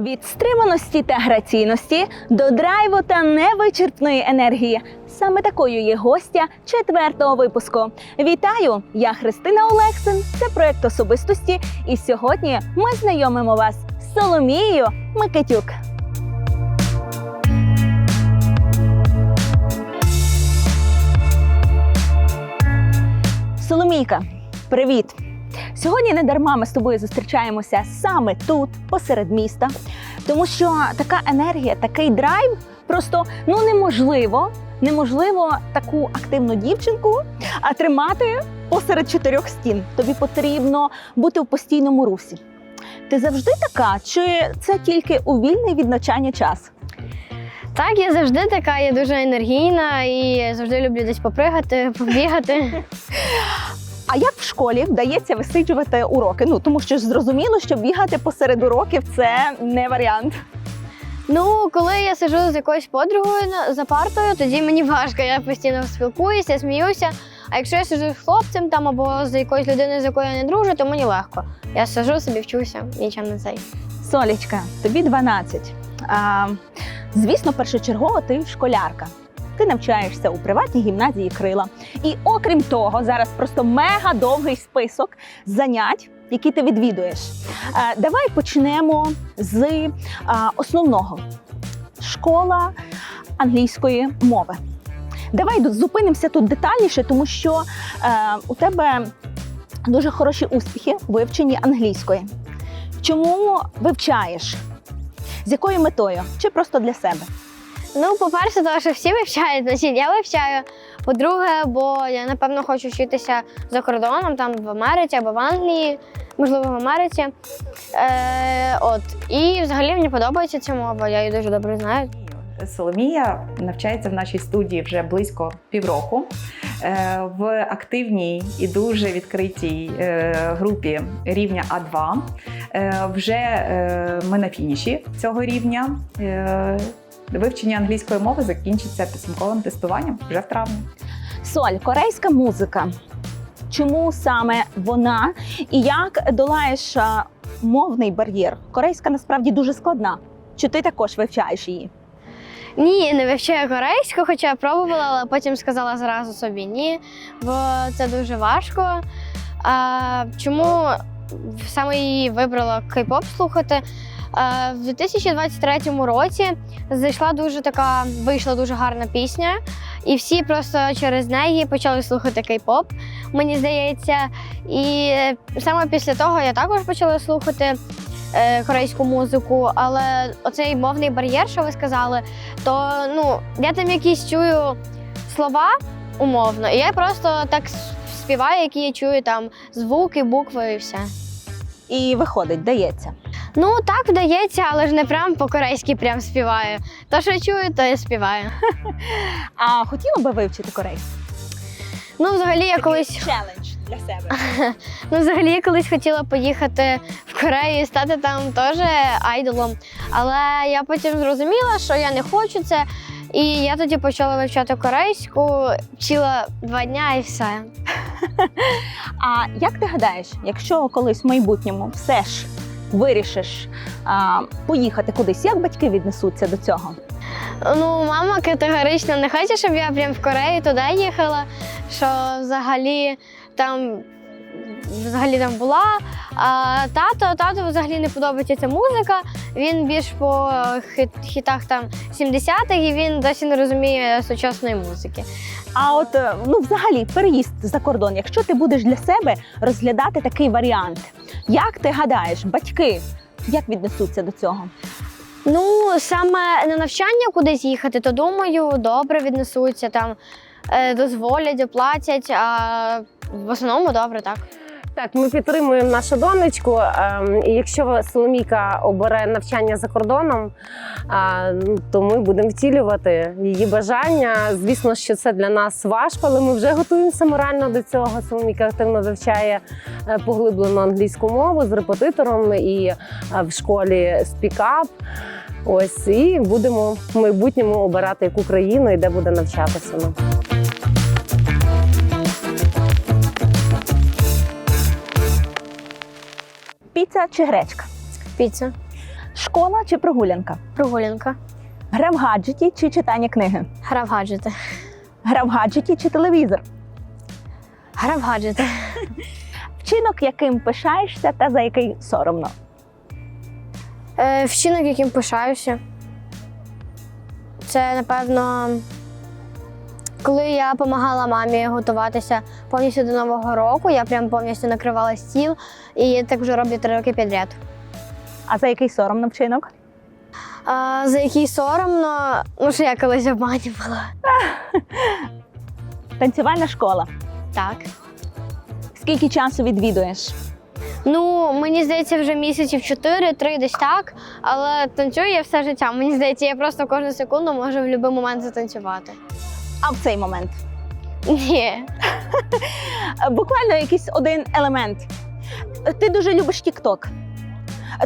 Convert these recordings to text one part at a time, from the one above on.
Від стриманості та граційності до драйву та невичерпної енергії. Саме такою є гостя четвертого випуску. Вітаю! Я Христина Олексин. Це проект особистості. І сьогодні ми знайомимо вас з Соломією Микитюк. Соломійка, привіт! Сьогодні не дарма ми з тобою зустрічаємося саме тут, посеред міста, тому що така енергія, такий драйв просто ну неможливо, неможливо таку активну дівчинку тримати посеред чотирьох стін. Тобі потрібно бути в постійному русі. Ти завжди така, чи це тільки у вільний від навчання час? Так, я завжди така, я дуже енергійна і завжди люблю десь попригати, побігати. А як в школі вдається висиджувати уроки? Ну тому що ж зрозуміло, що бігати посеред уроків це не варіант. Ну, коли я сиджу з якоюсь подругою за партою, тоді мені важко. Я постійно спілкуюся, сміюся. А якщо я сиджу з хлопцем там або з якоюсь людиною, з якою я не дружу, то мені легко. Я сиджу собі, вчуся, нічим не цей. Солічка, тобі 12. А, звісно, першочергово ти школярка. Ти навчаєшся у приватній гімназії Крила. І окрім того, зараз просто мега довгий список занять, які ти відвідуєш. А, давай почнемо з а, основного: школа англійської мови. Давай зупинимося тут детальніше, тому що е, у тебе дуже хороші успіхи у вивченні англійської. Чому вивчаєш? З якою метою? Чи просто для себе? Ну, по-перше, тому що всі вивчають, значить я вивчаю. По-друге, бо я напевно хочу вчитися за кордоном, там в Америці або в Англії, можливо, в Америці. Е, от. І взагалі мені подобається ця мова, я її дуже добре знаю. Соломія навчається в нашій студії вже близько півроку Е, в активній і дуже відкритій е, групі рівня А2. Е, Вже ми на фініші цього рівня. Е, Вивчення англійської мови закінчиться підсумковим тестуванням вже в травні. Соль, корейська музика. Чому саме вона? І як долаєш мовний бар'єр? Корейська насправді дуже складна. Чи ти також вивчаєш її? Ні, не вивчаю корейську, хоча я пробувала, але потім сказала зразу собі ні, бо це дуже важко. А, чому саме її вибрала кей-поп слухати? А, в 2023 році зайшла дуже така, вийшла дуже гарна пісня, і всі просто через неї почали слухати кей-поп, мені здається. І саме після того я також почала слухати е, корейську музику, але оцей мовний бар'єр, що ви сказали, то ну я там якісь чую слова умовно, і я просто так співаю, які я чую там звуки, букви і все. І виходить, дається. Ну так вдається, але ж не прям по-корейськи прям співаю. То, що чую, то я співаю. А хотіла би вивчити корейську? Ну, взагалі, я колись челендж для себе. ну, взагалі я колись хотіла поїхати в Корею і стати там теж айдолом. Але я потім зрозуміла, що я не хочу це. І я тоді почала вивчати корейську, вчила два дня і все. А як ти гадаєш, якщо колись в майбутньому все ж вирішиш а, поїхати кудись, як батьки віднесуться до цього? Ну, мама категорично не хоче, щоб я прям в Корею туди їхала, що взагалі там. Взагалі там була. А тато, тато взагалі не подобається ця музика. Він більш по хітах там 70-х і він досі не розуміє сучасної музики. А от е, ну, взагалі, переїзд за кордон, якщо ти будеш для себе розглядати такий варіант, як ти гадаєш, батьки як віднесуться до цього? Ну, саме на навчання кудись їхати, то думаю, добре віднесуться там, е, дозволять, оплатять, а в основному добре, так. Так, ми підтримуємо нашу донечку. ем, І якщо Соломійка обере навчання за кордоном, то ми будемо втілювати її бажання. Звісно, що це для нас важко, але ми вже готуємося морально до цього. Соломійка активно вивчає е, поглиблену англійську мову з репетитором і е, в школі спікап. Ось і будемо в майбутньому обирати яку країну і де буде навчатися. Піца чи гречка? Піца. Школа чи прогулянка? Прогулянка. Гра в гаджеті чи читання книги? Гра в гаджети. Гра в гаджеті чи телевізор? Гра в гаджети. Вчинок, яким пишаєшся та за який соромно. Е, вчинок, яким пишаюся. Це, напевно, коли я допомагала мамі готуватися повністю до Нового року, я прям повністю накривала стіл, і так вже роблю три роки підряд. А за який соромно вчинок? А, за який соромно, ну що я колись обманювала. Танцювальна школа. Так. Скільки часу відвідуєш? Ну, мені здається, вже місяців 4-3 десь так, але танцюю я все життя. Мені здається, я просто кожну секунду можу в будь-який момент затанцювати. А в цей момент? Ні. Буквально якийсь один елемент. Ти дуже любиш TikTok.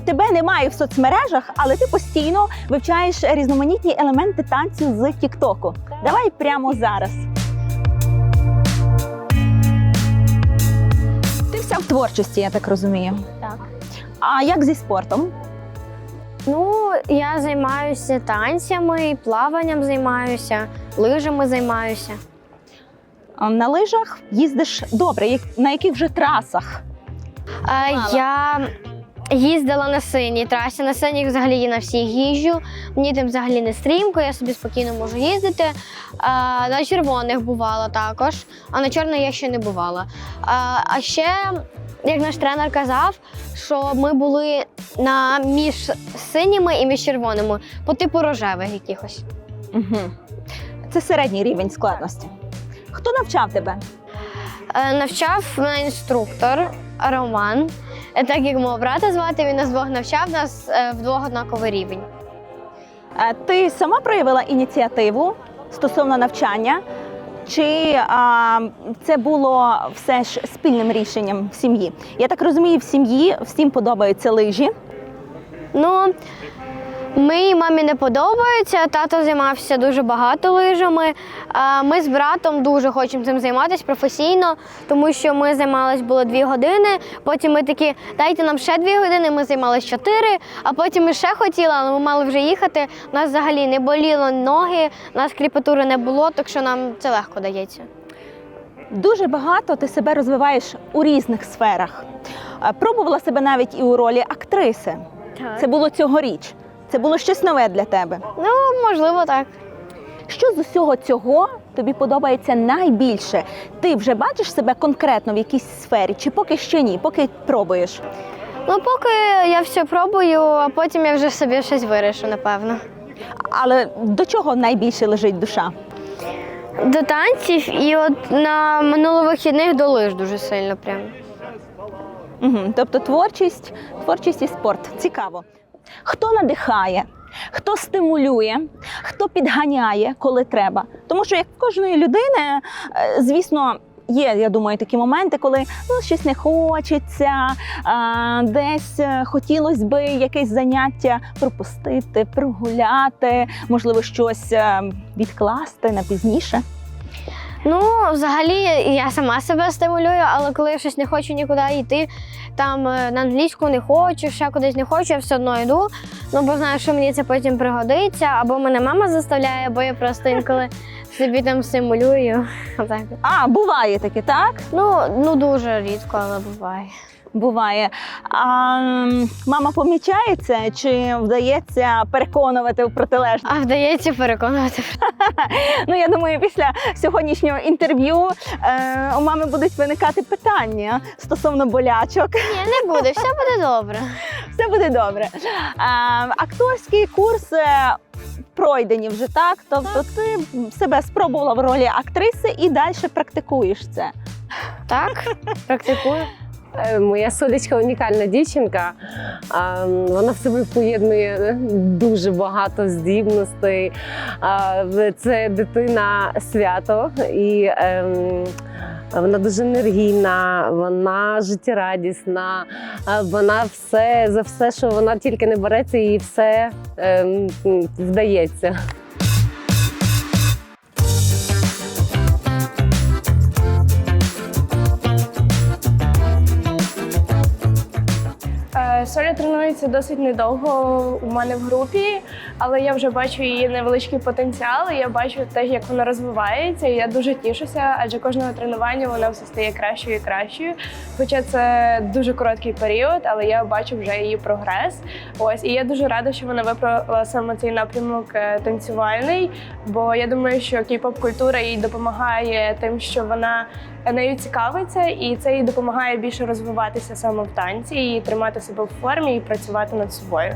Тебе немає в соцмережах, але ти постійно вивчаєш різноманітні елементи танцю з Тіктоку. Давай прямо зараз. Ти вся в творчості, я так розумію. Так. А як зі спортом? Ну, я займаюся танцями, плаванням займаюся, лижами займаюся. А На лижах їздиш добре. На яких вже трасах? Е, Мала. я їздила на синій трасі. На синіх взагалі я на всіх їжджу. Мені там взагалі не стрімко, я собі спокійно можу їздити. Е, на червоних бувала також, а на чорних я ще не бувала. Е, а ще, як наш тренер казав, що ми були на між синіми і між червоними, по типу рожевих якихось. Угу. Це середній рівень складності. Хто навчав тебе? Е, Навчав мене інструктор Роман. Е, Так як мого брата звати, він нас двох навчав нас е, вдвох однаковий рівень. Ти сама проявила ініціативу стосовно навчання, чи а, це було все ж спільним рішенням в сім'ї? Я так розумію, в сім'ї всім подобаються лижі. Ну, моїй мамі не подобається. Тато займався дуже багато лижами. Ми з братом дуже хочемо цим займатися професійно, тому що ми займались було дві години. Потім ми такі, дайте нам ще дві години. Ми займалися чотири, а потім ми ще хотіли, але ми мали вже їхати. У нас взагалі не боліло ноги, у нас кріпатури не було, так що нам це легко дається. Дуже багато ти себе розвиваєш у різних сферах. Е, Пробувала себе навіть і у ролі актриси. Це було цьогоріч. Це було щось нове для тебе. Ну, можливо, так. Що з усього цього тобі подобається найбільше? Ти вже бачиш себе конкретно в якійсь сфері, чи поки ще ні, поки пробуєш? Ну, поки я все пробую, а потім я вже собі щось вирішу, напевно. Але до чого найбільше лежить душа? До танців і от на минуловихідних до лиж дуже сильно прям. Угу. Тобто творчість, творчість і спорт. Цікаво. Хто надихає, хто стимулює, хто підганяє, коли треба. Тому що як в кожної людини, е, звісно. Є, я думаю, такі моменти, коли ну, щось не хочеться, а, десь е, хотілося би якесь заняття пропустити, прогуляти, можливо, щось е, відкласти на пізніше. Ну, взагалі, я сама себе стимулюю, але коли я щось не хочу нікуди йти, там е, на англійську не хочу, ще кудись не хочу, я все одно йду. Ну, бо знаю, що мені це потім пригодиться, або мене мама заставляє, або я просто інколи собі там стимулюю. А, буває таке, так? Ну, ну дуже рідко, але буває. Буває. А мама помічає це, чи вдається переконувати в протилежне? А вдається переконувати. Ну я думаю, після сьогоднішнього інтерв'ю е, у мами будуть виникати питання стосовно болячок. Ні, не буде, все буде добре. Все буде добре. Акторський курс. е, Пройдені вже так, тобто ти себе спробувала в ролі актриси і далі практикуєш це. Так, практикую. Е, Моя сонечка унікальна дівчинка. А, Вона в собі поєднує дуже багато здібностей. Це дитина свято і ем, вона дуже енергійна, вона життєрадісна, вона все за все, що вона тільки не береться, їй все ем, вдається. Соля тренується досить недовго у мене в групі, але я вже бачу її невеличкий потенціал. Я бачу те, як вона розвивається. І я дуже тішуся, адже кожного тренування вона все стає кращою і кращою. Хоча це дуже короткий період, але я бачу вже її прогрес. Ось і я дуже рада, що вона вибрала саме цей напрямок е, танцювальний. Бо я думаю, що кей-поп культура їй допомагає тим, що вона нею цікавиться, і це їй допомагає більше розвиватися саме в танці, і тримати себе в формі і працювати над собою.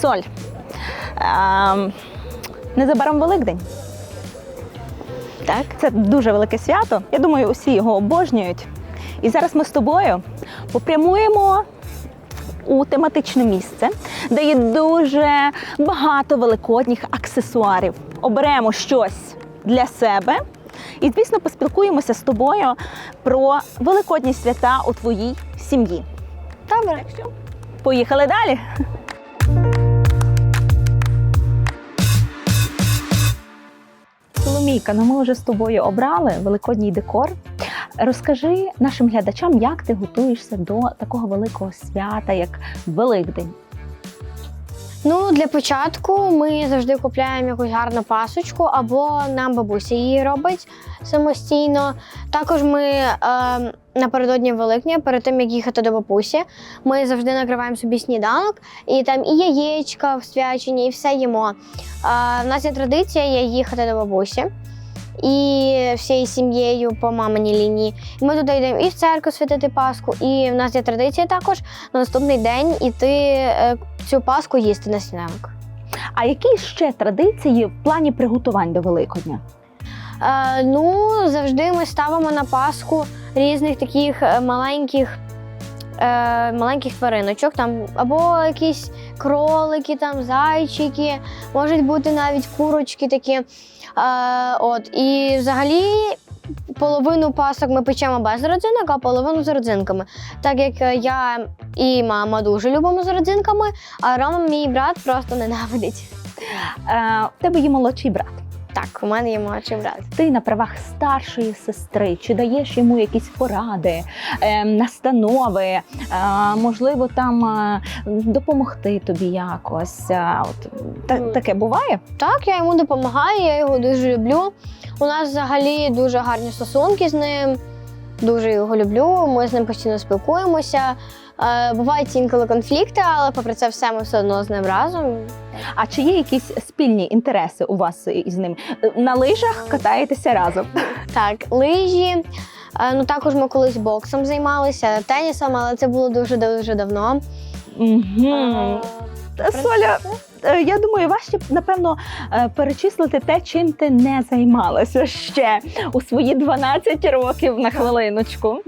Соль. ем, незабаром Великдень. Так. Це дуже велике свято. Я думаю, усі його обожнюють. І зараз ми з тобою попрямуємо у тематичне місце, де є дуже багато великодніх аксесуарів. Оберемо щось для себе. І, звісно, поспілкуємося з тобою про великодні свята у твоїй сім'ї. Добре. Поїхали далі. Соломійка, ну ми вже з тобою обрали великодній декор. Розкажи нашим глядачам, як ти готуєшся до такого великого свята, як Великдень. Ну, для початку ми завжди купляємо якусь гарну пасочку, або нам бабуся її робить самостійно. Також ми е, напередодні Великдня, перед тим як їхати до бабусі, ми завжди накриваємо собі сніданок, і там і яєчка в свячені, і все їмо. Е, У нас є традиція є їхати до бабусі. І всією сім'єю по маминій лінії. І ми туди йдемо і в церкву святити Пасху, і в нас є традиція також на наступний день іти е, цю Пасху їсти на сніданок. А які ще традиції в плані приготувань до Великодня? Е, ну, завжди ми ставимо на Пасху різних таких е, маленьких, е, маленьких твариночок, там або якісь кролики, там, зайчики, можуть бути навіть курочки такі. От, і взагалі. Половину пасок ми печемо без родзинок, а половину з родзинками. Так як е, я і мама дуже любимо з родзинками, а Рома, мій брат, просто ненавидить. Е, в тебе є молодший брат. Так, у мене є молодший брат. Ти на правах старшої сестри, чи даєш йому якісь поради, е, настанови, е, можливо, там е, допомогти тобі якось. Е, от, та, таке буває? Так, я йому допомагаю, я його дуже люблю. У нас взагалі дуже гарні стосунки з ним. Дуже його люблю. Ми з ним постійно спілкуємося. Е, бувають інколи конфлікти, але попри це все ми все одно з ним разом. А чи є якісь спільні інтереси у вас із ним? На лижах катаєтеся разом. Так, лижі. Е, ну також ми колись боксом займалися, тенісом, але це було дуже дуже давно. Угу. Соля, е, я думаю, важче напевно е, перечислити те, чим ти не займалася ще у свої 12 років на хвилиночку.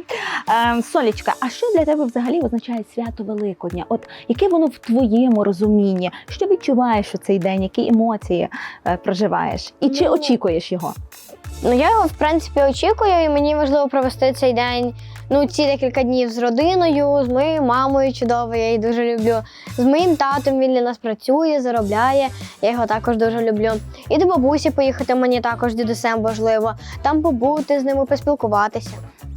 Е, Солічка, а що для тебе взагалі означає свято Великодня? От яке воно в твоєму розумінні? Що відчуваєш у цей день? Які емоції е, проживаєш? І чи Ну, очікуєш його? Ну я його в принципі очікую, і мені важливо провести цей день. Ну, ці декілька днів з родиною, з моєю мамою чудовою, я її дуже люблю. З моїм татом він для нас працює, заробляє. Я його також дуже люблю. І до бабусі поїхати мені також дідусем важливо. Там побути з ними, поспілкуватися.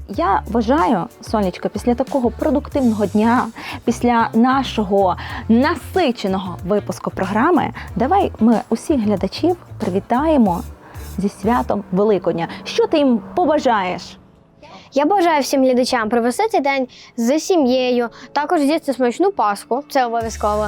Я вважаю, Сонечка, після такого продуктивного дня, після нашого насиченого випуску програми, давай ми усіх глядачів привітаємо зі святом Великодня. Що ти їм побажаєш? Я бажаю всім глядачам провести цей день з сім'єю, також з'їсти смачну пасху, це обов'язково.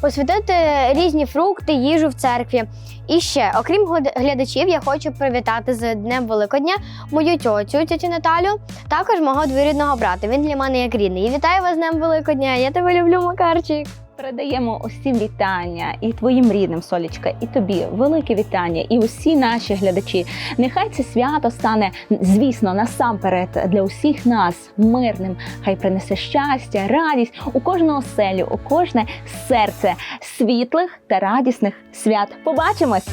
Посвятити різні фрукти, їжу в церкві. І ще, окрім глядачів, я хочу привітати з Днем Великодня мою тьотю, тьотю Наталю, також мого двоюрідного брата. Він для мене як рідний. І вітаю вас з Днем Великодня! Я тебе люблю, Макарчик! Передаємо усім вітання і твоїм рідним, Солічка, і тобі велике вітання, і усі наші глядачі. Нехай це свято стане, звісно, насамперед для усіх нас мирним. Хай принесе щастя, радість у кожну оселю, у кожне серце світлих та радісних свят. Побачимось!